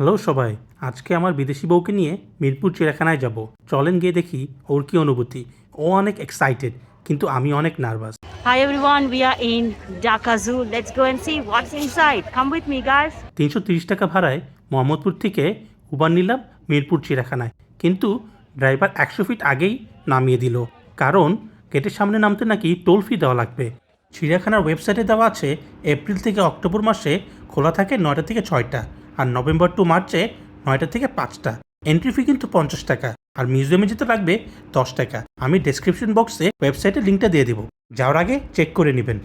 Hello সবাই আজকে আমার বিদেশি বউকে নিয়ে মিরপুর চিড়িয়াখানায় যাব। চলেন গিয়ে দেখি ওর কি অনুভূতি। ও অনেক এক্সাইটেড কিন্তু আমি অনেক nervous Hi everyone are in Dhaka Zoo. Let's go and see what's inside. Come with me, guys. তিনশো তিরিশ টাকা ভাড়ায় মোহাম্মদপুর থেকে উবার নিলাম মিরপুর চিড়িয়াখানায়। কিন্তু ড্রাইভার একশো ফিট আগেই নামিয়ে দিল। কারণ গেটের সামনে নামতে নাকি টোল ফি দেওয়া লাগবে। চিড়িয়াখানার ওয়েবসাইটে দেওয়া আছে এপ্রিল থেকে অক্টোবর মাসে খোলা থাকে নয়টা থেকে ছয়টা। আর নভেম্বর টু মার্চে নয়টা থেকে পাঁচটা। এন্ট্রি ফি কিন্তু পঞ্চাশ টাকা আর মিউজিয়ামে যেতে লাগবে দশ টাকা। আমি ডেসক্রিপশন বক্সে ওয়েবসাইটের লিঙ্কটা দিয়ে দেবো। যাওয়ার আগে চেক করে নেবেন।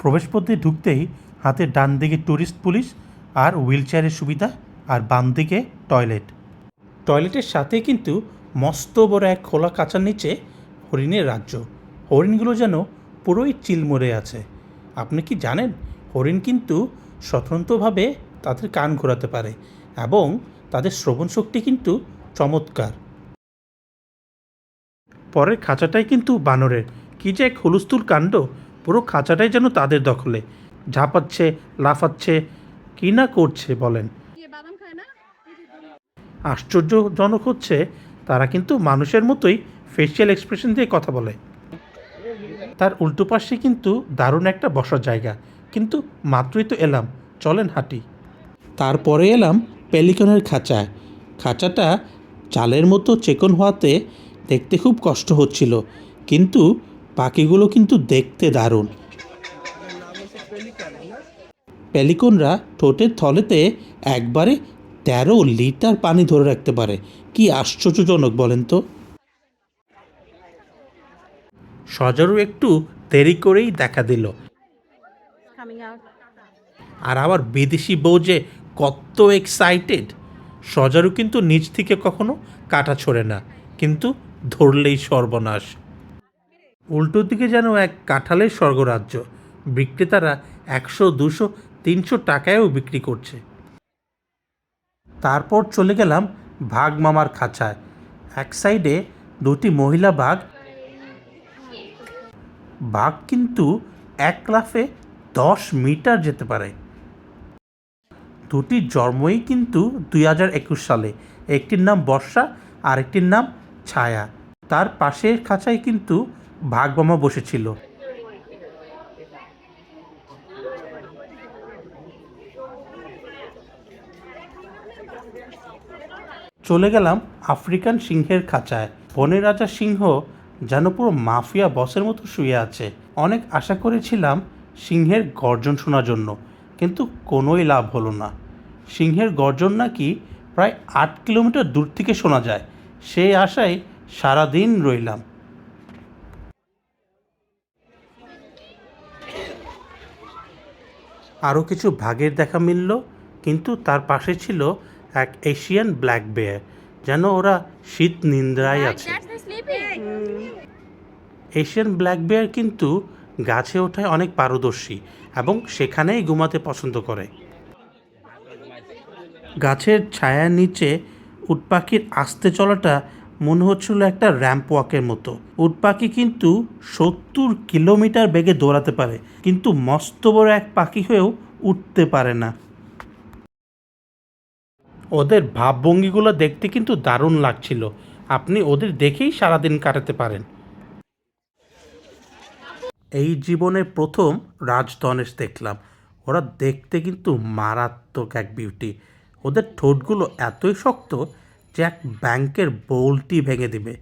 প্রবেশপথে ঢুকতেই হাতে ডান দিকে ট্যুরিস্ট পুলিশ আর হুইল চেয়ারের সুবিধা আর বাম দিকে টয়লেট টয়লেটের সাথে কিন্তু মস্ত বড় এক খোলা কাঁচার নিচে হরিণের রাজ্য। হরিণগুলো যেন পুরোই চিলমরে আছে। আপনি কি জানেন? হরিণ কিন্তু স্বতন্ত্রভাবে তাদের কান ঘোরাতে পারে এবং তাদের শ্রবণ শক্তি কিন্তু চমৎকার। পরের খাঁচাটাই কিন্তু বানরের। কি যে এক হুলস্থুল কাণ্ড, পুরো খাঁচাটাই যেন তাদের দখলে। ঝাঁপাচ্ছে, লাফাচ্ছে, কি না করছে বলেন। আশ্চর্যজনক হচ্ছে, তারা কিন্তু মানুষের মতোই ফেসিয়াল এক্সপ্রেশন দিয়ে কথা বলে। তার উল্টো পাশে কিন্তু দারুণ একটা বসার জায়গা, কিন্তু মাত্রই তো এলাম, চলেন হাঁটি। তারপরে এলাম পেলিকনের খাঁচায়। খাঁচাটা চালের মতো চেকন হওয়াতে দেখতে খুব কষ্ট হচ্ছিল কিন্তু পাখিগুলো কিন্তু দেখতে দারুণ। পেলিকনরা ঠোঁটের থলেতে একবারে তেরো লিটার পানি ধরে রাখতে পারে। কি আশ্চর্যজনক বলেন তো। সজারু একটু দেরি করেই দেখা দিল। আর আবার বিদেশি বউ যে কত এক্সাইটেড সজারু কিন্তু নিচ থেকে কখনো কাটা ছড়ে না, কিন্তু ধরলেই সর্বনাশ। উল্টো দিকে যেন এক কাঁঠালের স্বর্গরাজ্য, বিক্রেতারা একশো, দুশো, তিনশো টাকায়ও বিক্রি করছে। তারপর চলে গেলাম ভাগ মামার খাঁচায়। এক সাইডে দুটি মহিলা বাঘ। বাঘ কিন্তু এক লাফে দশ মিটার যেতে পারে। দুটি জন্মই কিন্তু দুই হাজার একুশ সালে। একটির নাম বর্ষা আর একটির নাম ছায়া। তার পাশের খাঁচায় কিন্তু ভাগবামা বসেছিল। চলে গেলাম আফ্রিকান সিংহের খাঁচায়। বনের রাজা সিংহ যেন পুরো মাফিয়া বসের মতো শুয়ে আছে। অনেক আশা করেছিলাম সিংহের গর্জন শোনার জন্য। কিন্তু কোনোই লাভ হলো না। সিংহের গর্জন নাকি প্রায় আট কিলোমিটার দূর থেকে শোনা যায়। সেই আশায় সারাদিন রইলাম। আরও কিছু ভাগের দেখা মিলল কিন্তু তার পাশে ছিল এক এশিয়ান ব্ল্যাক বেয়ার যেন ওরা শীত নিন্দ্রায় আছে। এশিয়ান ব্ল্যাক বেয়ার কিন্তু গাছে ওঠায় অনেক পারদর্শী এবং সেখানেই ঘুমাতে পছন্দ করে। গাছের ছায়ার নিচে উটপাখির আস্তে চলাটা মনে হচ্ছিল একটা র্যাম্প ওয়াকের মতো। উটপাখি কিন্তু সত্তর কিলোমিটার বেগে দৌড়াতে পারে, কিন্তু মস্ত বড় এক পাখি হয়েও উঠতে পারে না। ওদের ভাবভঙ্গিগুলো দেখতে কিন্তু দারুণ লাগছিল। আপনি ওদের দেখেই সারাদিন কাটাতে পারেন। এই জীবনের প্রথম রাজধনেশ দেখলাম। ওরা দেখতে কিন্তু মারাত্মক এক বিউটি ওদের ঠোঁটগুলো এতই শক্ত যে এক ব্যাংকের বোল্টই ভেঙে দিবে।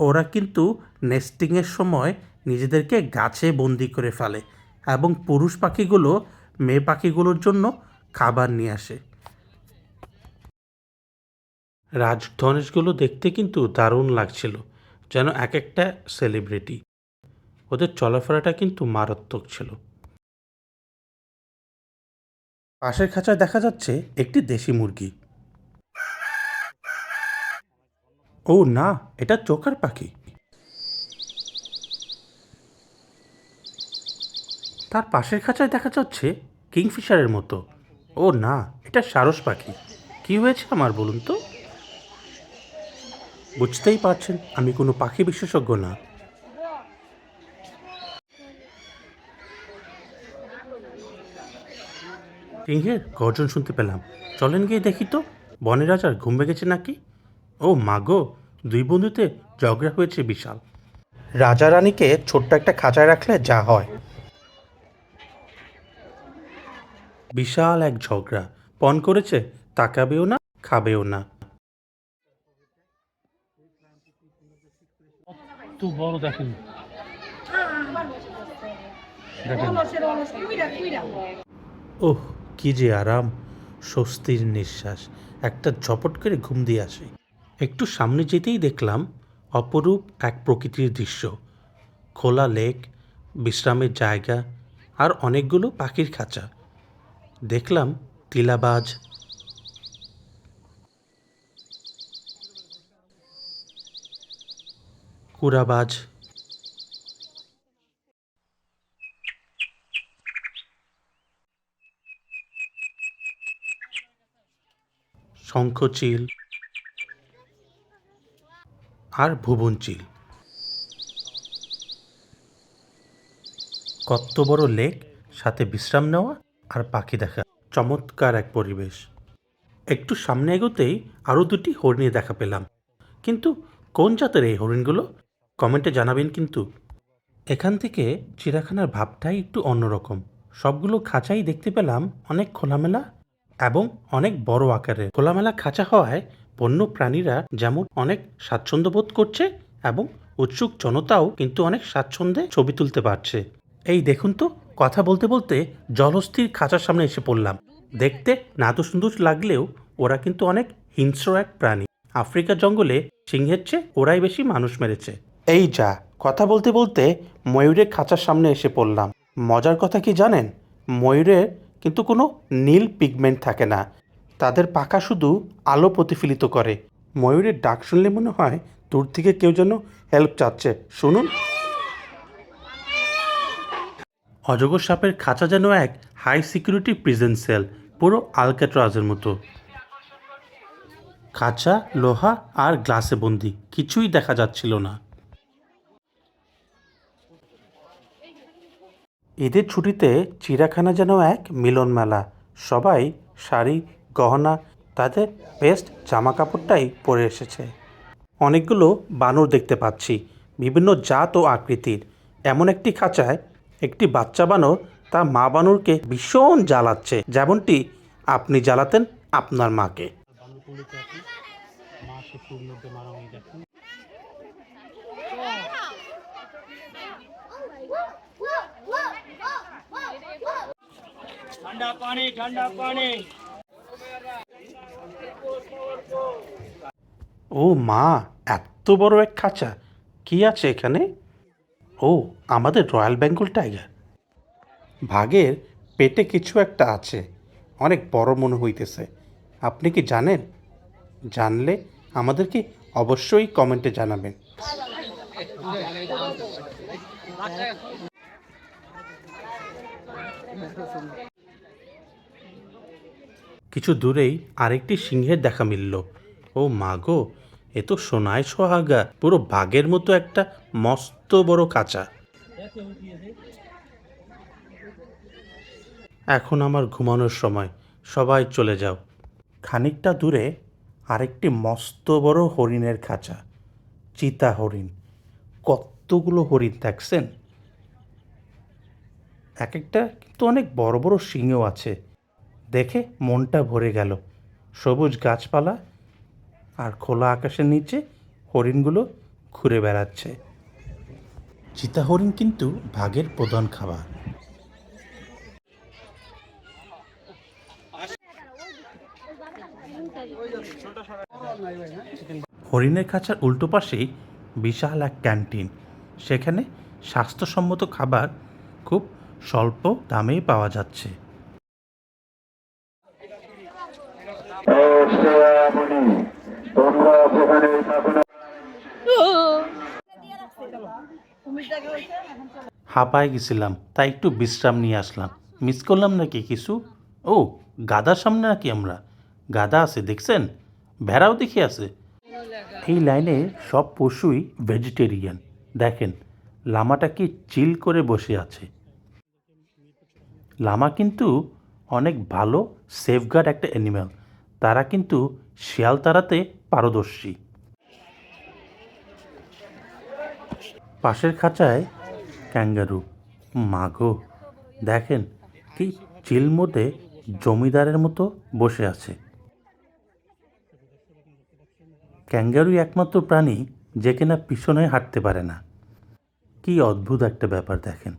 ওরা কিন্তু নেস্টিংয়ের সময় নিজেদেরকে গাছে বন্দি করে ফেলে এবং পুরুষ পাখিগুলো মেয়ে পাখিগুলোর জন্য খাবার নিয়ে আসে। রাজধনেশগুলো দেখতে কিন্তু দারুণ লাগছিল। যেন এক একটা সেলিব্রিটি ওদের চলাফেরাটা কিন্তু মারাত্মক ছিল। পাশের খাঁচায় দেখা যাচ্ছে একটি দেশি মুরগি। ও না, এটা চোকার পাখি। তার পাশের খাঁচায় দেখা যাচ্ছে কিংফিশারের মতো। ও না, এটা সারস পাখি। কি হয়েছে আমার বলুন তো? বুঝতেই পারছেন, আমি কোনো পাখি বিশেষজ্ঞ না। সিংহের গর্জন শুনতে পেলাম। চলেন গিয়ে দেখি তো বনের রাজার ঘুম গেছে নাকি? ও মাগো দুই বন্ধুতে ঝগড়া হয়েছে বিশাল। রাজা রানীকে ছোট্ট একটা খাঁচায় রাখলে যা হয়। বিশাল এক ঝগড়া। পণ করেছে, তাকাবেও না, খাবেও না। কত বড় দেখেন। ওহ, কি যে আরাম, স্বস্তির নিঃশ্বাস। একটা ঝপট করে ঘুম দিয়ে আসে। একটু সামনে যেতেই দেখলাম অপরূপ এক প্রকৃতির দৃশ্য। খোলা লেক, বিশ্রামের জায়গা আর অনেকগুলো পাখির খাঁচা। দেখলাম তিলাবাজ কুরাবাজ। শঙ্খচিল আর ভুবনচিল। কত বড় লেক, সাথে বিশ্রাম নেওয়া আর পাখি দেখা। চমৎকার এক পরিবেশ। একটু সামনে এগোতেই আরও দুটি হরিণী দেখা পেলাম। কিন্তু কোন জাতের এই হরিণগুলো? কমেন্টে জানাবেন কিন্তু। এখান থেকে চিড়াখানার ভাবটাই একটু অন্যরকম। সবগুলো খাঁচাই দেখতে পেলাম অনেক খোলামেলা এবং অনেক বড় আকারের। খোলামেলা খাঁচা হওয়ায় বন্য প্রাণীরা যেমন অনেক স্বাচ্ছন্দ্য বোধ করছে এবং উৎসুক জনতাও কিন্তু অনেক স্বাচ্ছন্দ্যে ছবি তুলতে পারছে। এই দেখুন তো, কথা বলতে বলতে জলস্থির খাঁচার সামনে এসে পড়লাম। দেখতে না তো সুন্দর লাগলেও ওরা কিন্তু অনেক হিংস্র এক প্রাণী। আফ্রিকা জঙ্গলে সিংহের চেয়ে ওরাই বেশি মানুষ মেরেছে। এই যা, কথা বলতে বলতে ময়ূরের খাঁচার সামনে এসে পড়লাম। মজার কথা কি জানেন? ময়ূরের কিন্তু কোনো নীল পিগমেন্ট থাকে না। তাদের পাখা শুধু আলো প্রতিফলিত করে। ময়ূরের ডাক শুনলে মনে হয় দূর থেকে কেউ যেন হেল্প চাচ্ছে। শুনুন। অজগর সাপের খাঁচা যেন এক হাই সিকিউরিটি প্রিজেন্ট সেল পুরো আলকাট্রাজের মতো। খাঁচা, লোহা আর গ্লাসে বন্দি, কিছুই দেখা যাচ্ছিল না। ঈদের ছুটিতে চিড়াখানা যেন এক মিলন মেলা সবাই শাড়ি, গহনা, তাদের বেস্ট জামা কাপড়টাই পরে এসেছে। অনেকগুলো বানর দেখতে পাচ্ছি, বিভিন্ন জাত ও আকৃতির। এমন একটি খাঁচায় একটি বাচ্চা বানর তার মা বানরকে ভীষণ জ্বালাচ্ছে, যেমনটি আপনি জ্বালাতেন আপনার মাকে। ઠંડા પાણી ઠંડા પાણી ও মা এত বড় এক খাঁচা কি আছে এখানে ও আমাদের রয়্যাল বেঙ্গল টাইগার ভাগের পেটে কিছু একটা আছে অনেক বড় মনে হইতেছে আপনি কি জানেন জানলে আমাদেরকে অবশ্যই কমেন্টে জানাবেন কিছু দূরেই আরেকটি সিংহের দেখা মিলল। ও মা গো, এ তো সোনায় সোহাগা, পুরো বাঘের মতো একটা মস্ত বড় কাঁচা। এখন আমার ঘুমানোর সময়, সবাই চলে যাও। খানিকটা দূরে আরেকটি মস্ত বড় হরিণের খাঁচা, চিতা হরিণ। কতগুলো হরিণ দেখছেন? এক একটা কিন্তু অনেক বড় বড় সিংহ আছে। দেখে মনটা ভরে গেল। সবুজ গাছপালা আর খোলা আকাশের নিচে হরিণগুলো ঘুরে বেড়াচ্ছে। চিতা হরিণ কিন্তু ভাগের প্রধান খাবার। হরিণের খাঁচার উল্টো পাশেই বিশাল এক ক্যান্টিন। সেখানে স্বাস্থ্যসম্মত খাবার খুব স্বল্প দামেই পাওয়া যাচ্ছে। হাঁপায় গেছিলাম, তাই একটু বিশ্রাম নিয়ে আসলাম। মিস করলাম নাকি কিছু? ও, গাদার সামনে নাকি আমরা? গাদা আছে, দেখছেন? ভেড়াও দেখি আছে। এই লাইনে সব পশুই ভেজিটেরিয়ান দেখেন, লামাটা কি চিল করে বসে আছে। লামা কিন্তু অনেক ভালো সেফগার্ড একটা অ্যানিম্যাল তারা কিন্তু শিয়াল তাড়াতে পারদর্শী। পাশের খাঁচায় ক্যাঙ্গারু। মাগো, দেখেন কি চিল মোডে জমিদারের মতো বসে আছে। ক্যাঙ্গারুই একমাত্র প্রাণী যে কিনা পিছনে হাঁটতে পারে না। কি অদ্ভুত একটা ব্যাপার দেখেন।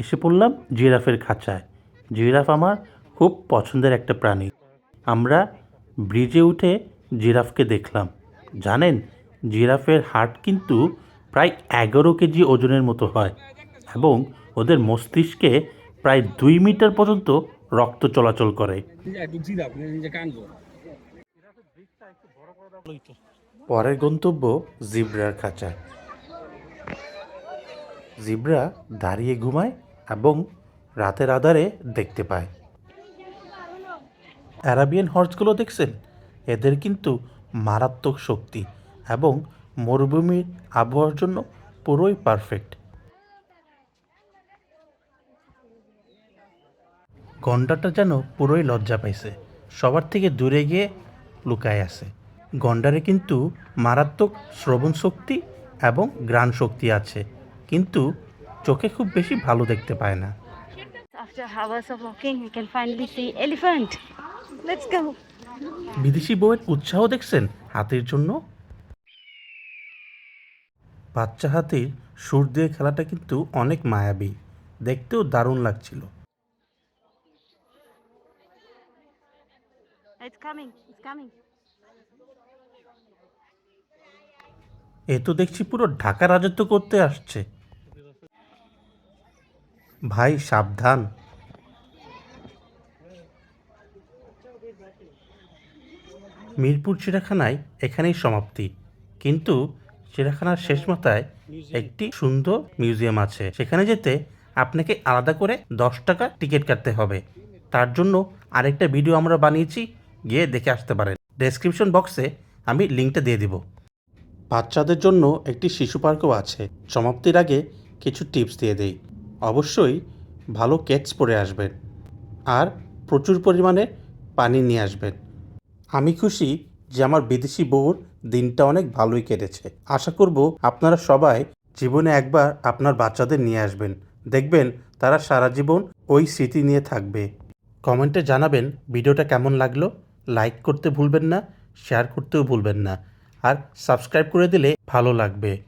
এসে পড়লাম জিরাফের খাঁচায়। জিরাফ আমার খুব পছন্দের একটা প্রাণী। আমরা ব্রিজে উঠে জিরাফকে দেখলাম। জানেন জিরাফের হার্ট কিন্তু প্রায় এগারো কেজি ওজনের মতো হয় এবং ওদের মস্তিষ্কে প্রায় দুই মিটার পর্যন্ত রক্ত চলাচল করে। পরের গন্তব্য জিব্রার খাঁচা। জিব্রা দাঁড়িয়ে ঘুমায় এবং রাতের আধারে দেখতে পায়। অ্যারাবিয়ান হর্সগুলো দেখছেন? এদের কিন্তু মারাত্মক শক্তি এবং মরুভূমির আবহাওয়ার জন্য পুরোই পারফেক্ট। গন্ডাটা যেন পুরোই লজ্জা পাইছে। সবার থেকে দূরে গিয়ে লুকায় আছে। গন্ডারে কিন্তু মারাত্মক শ্রবণ শক্তি এবং গ্রাণ শক্তি আছে। কিন্তু চোখে খুব বেশি ভালো দেখতে পায় না. বিদেশি বউয়ের উৎসাহ দেখছেন হাতির জন্য? বাচ্চা হাতির সুর দিয়ে খেলাটা কিন্তু অনেক মায়াবী। দেখতেও দারুণ লাগছিল. এ তো দেখছি পুরো ঢাকা রাজত্ব করতে আসছে। ভাই, সাবধান। মিরপুর চিড়িয়াখানায় এখানেই সমাপ্তি। কিন্তু চিড়িয়াখানার শেষ মাথায় একটি সুন্দর মিউজিয়াম আছে। সেখানে যেতে আপনাকে আলাদা করে দশ টাকা টিকিট কাটতে হবে। তার জন্য আরেকটা ভিডিও আমরা বানিয়েছি, গিয়ে দেখে আসতে পারেন। ডেসক্রিপশন বক্সে আমি লিঙ্কটা দিয়ে দিব। বাচ্চাদের জন্য একটি শিশু পার্কও আছে। সমাপ্তির আগে কিছু টিপস দিয়ে দেই। অবশ্যই ভালো কেটস পরে আসবেন আর প্রচুর পরিমাণে পানি নিয়ে আসবেন। আমি খুশি যে আমার বিদেশি বউর দিনটা অনেক ভালোই কেটেছে। আশা করব আপনারা সবাই জীবনে একবার আপনার বাচ্চাদের নিয়ে আসবেন। দেখবেন তারা সারা জীবন ওই স্মৃতি নিয়ে থাকবে। কমেন্টে জানাবেন ভিডিওটা কেমন লাগল। লাইক করতে ভুলবেন না শেয়ার করতেও ভুলবেন না। আর সাবস্ক্রাইব করে দিলে ভালো লাগবে।